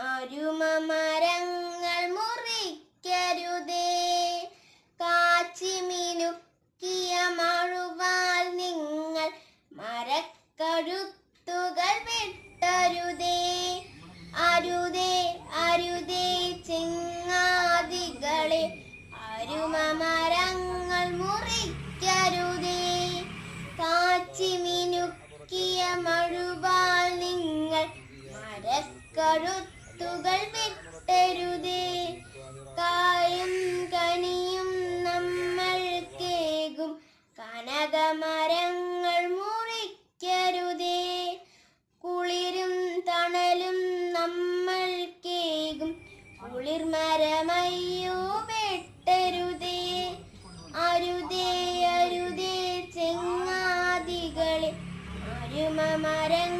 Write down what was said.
അരുമ മരങ്ങൾ മുറിക്കരുതേ. കാച്ചിമിനുക്കിയ മഴുവാൽ നിങ്ങൾ മരക്കഴുത്തുകൾ വിട്ടരുതേ. അരുതേ അരുതേ ചെങ്ങാതികളെ അരുമ മരങ്ങൾ മുറിക്കരുതേ. കാച്ചിമിനുക്കിയ മഴുവാൽ നിങ്ങൾ മരക്കഴുത്തു മരക്കഴുത്തുകൾ വെട്ടരുതേ. കായും കനിയും നമ്മൾ കേകും. കനകമരങ്ങൾ മുറിക്കരുതേ. കുളിരും തണലും നമ്മൾ കേകും. കുളിർമരമയ്യോ വെട്ടരുതേ. അരുതേ അരുതേ ചെങ്ങാതികളെ. അരുമ മരങ്ങൾ